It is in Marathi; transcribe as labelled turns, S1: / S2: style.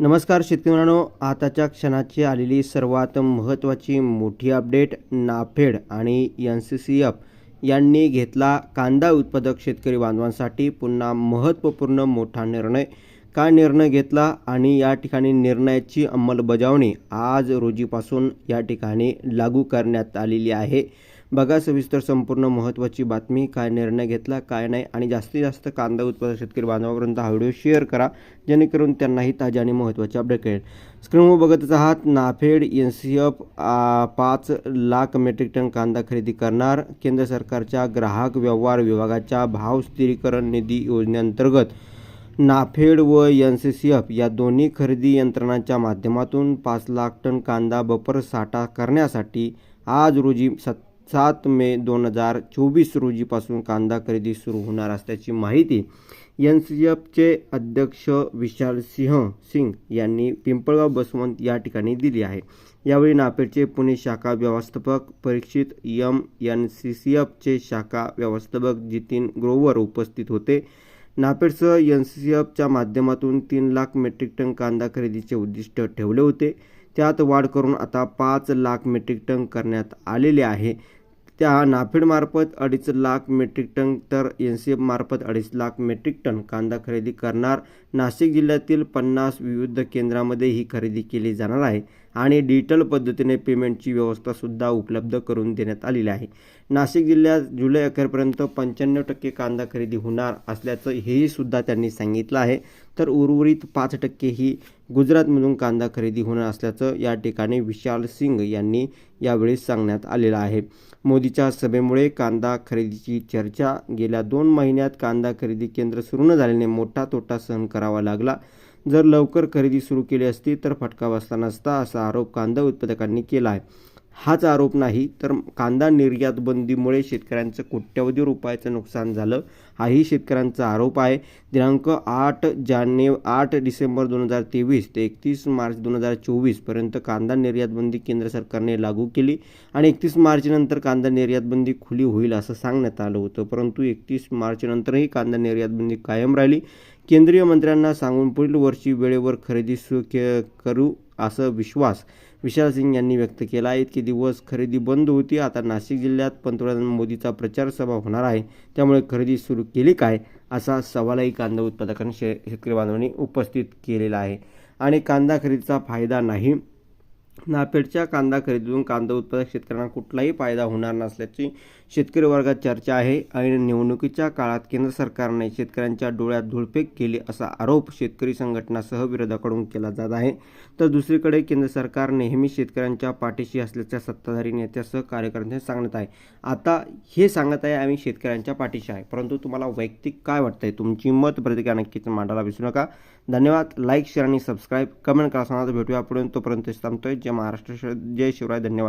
S1: नमस्कार शेतकऱ्यांनो आताच्या क्षणाची आलेली सर्वात महत्त्वाची मोठी अपडेट नाफेड आणि एन सी सी एफ यांनी घेतला कांदा उत्पादक शेतकरी बांधवांसाठी पुन्हा महत्त्वपूर्ण मोठा निर्णय. काय निर्णय घेतला आणि या ठिकाणी निर्णयाची अंमलबजावणी आज रोजीपासून या ठिकाणी लागू करण्यात आलेली आहे? बघा सविस्तर संपूर्ण महत्त्वाची बातमी काय निर्णय घेतला काय नाही आणि जास्तीत जास्त कांदा उत्पादक शेतकरी बांधवापर्यंत हा व्हिडिओ शेअर करा जेणेकरून त्यांनाही ताजे आणि महत्त्वाचे अपडेट कळेल. स्क्रीनवर बघतच आहात नाफेड एन सी एफ पाच लाख मेट्रिक टन कांदा खरेदी करणार. केंद्र सरकारच्या ग्राहक व्यवहार विभागाच्या भाव स्थिरीकरण निधी योजनेअंतर्गत नाफेड व एन सी सी एफ या दोन्ही खरेदी यंत्रणांच्या माध्यमातून पाच लाख टन कांदा बफर साठा करण्यासाठी आज रोजी सत् सात मे दोन हजार चोवीस रोजीपासून कांदा खरेदी सुरू होणार असल्याची माहिती एन सी एफचे अध्यक्ष विशाल सिंह सिंग यांनी पिंपळगाव बसवंत या ठिकाणी दिली आहे. यावेळी नापेडचे पुणे शाखा व्यवस्थापक Parikshit M N C C एफचे शाखा व्यवस्थापक जितीन ग्रोवर उपस्थित होते. नापेडसह एन सी सी एफच्या माध्यमातून तीन लाख मेट्रिक टन कांदा खरेदीचे उद्दिष्ट ठेवले होते. त्यात वाढ करून आता पाच लाख मेट्रिक टन करण्यात आलेले आहे. त्या नाफेडमार्फत अडीच लाख मेट्रिक टन तर एन सी एफमार्फत अडीच लाख मेट्रिक टन कांदा खरेदी करणार. नाशिक जिल्ह्यातील पन्नास विविध केंद्रामध्ये ही खरेदी केली जाणार आहे. आणि डिजिटल पद्धतीने पेमेंटची व्यवस्थासुद्धा उपलब्ध करून देण्यात आलेली आहे. नाशिक जिल्ह्यात जुलै अखेरपर्यंत पंच्याण्णव टक्के कांदा खरेदी होणार असल्याचं हेही सुद्धा त्यांनी सांगितलं आहे. तर उर्वरित पाच टक्के ही गुजरातमधून कांदा खरेदी होणार असल्याचं या ठिकाणी विशाल सिंग यांनी यावेळी सांगण्यात आलेलं आहे. मोदीच्या सभेमुळे कांदा खरेदीची चर्चा गेल्या दोन महिन्यात कांदा खरेदी केंद्र सुरू न झाल्याने मोठा तोटा सहन करावा लागला. जर लवकर खरेदी सुरू केली असती तर फटका बसला नसता असा आरोप कांदा उत्पादकांनी केला आहे. हाच आरोप नाही तर कांदा निर्यात बंदीमुळे शेतकऱ्यांचं कोट्यवधी रुपयाचं नुकसान झालं. हाही शेतकऱ्यांचा आरोप आहे. दिनांक आठ जानेव आठ डिसेंबर दोन हजार तेवीस ते एकतीस मार्च दोन हजार चोवीसपर्यंत कांदा निर्यात बंदी केंद्र सरकारने लागू केली आणि एकतीस मार्चनंतर कांदा निर्यात बंदी खुली होईल असं सांगण्यात आलं होतं. परंतु एकतीस मार्चनंतरही कांदा निर्यात बंदी कायम राहिली. केंद्रीय मंत्र्यांना सांगून पुढील वर्षी वेळेवर खरेदी सुरू के करू असा विश्वास विशाल सिंग यांनी व्यक्त केला. इतके दिवस खरेदी बंद होती. आता नाशिक जिल्ह्यात पंतप्रधान मोदीचा प्रचार सभा होणार आहे. त्यामुळे खरेदी सुरू केली काय असा सवालही कांदा उत्पादकांनी शे शेतकरी बांधवांनी उपस्थित केलेला आहे. आणि कांदा खरेदीचा फायदा नाही नाफेडच्या कांदा खरेदीतून कांदा उत्पादक शेतकऱ्यांना कुठलाही फायदा होणार नसल्याची शेतकरी वर्गात चर्चा आहे. आणि निवडणुकीच्या काळात केंद्र सरकारने शेतकऱ्यांच्या डोळ्यात धुळफेक केली असा आरोप शेतकरी संघटनासह विरोधाकडून केला जात आहे. तर दुसरीकडे केंद्र सरकार नेहमी शेतकऱ्यांच्या पाठीशी असल्याच्या सत्ताधारी नेत्यासह कार्यकर्त्यांनी सांगत आहे. आता हे सांगत आहे आम्ही शेतकऱ्यांच्या पाठीशी आहे. परंतु तुम्हाला वैयक्तिक काय वाटतंय? तुमची मत प्रतिक्रिया नक्कीच मांडायला विसरू नका. धन्यवाद. लाईक शेअर आणि सबस्क्राईब कमेंट करा. सांगा भेटूया पुढे. तोपर्यंत थांबतोय. जे महाराष्ट्र जय शिवराय धन्यवाद.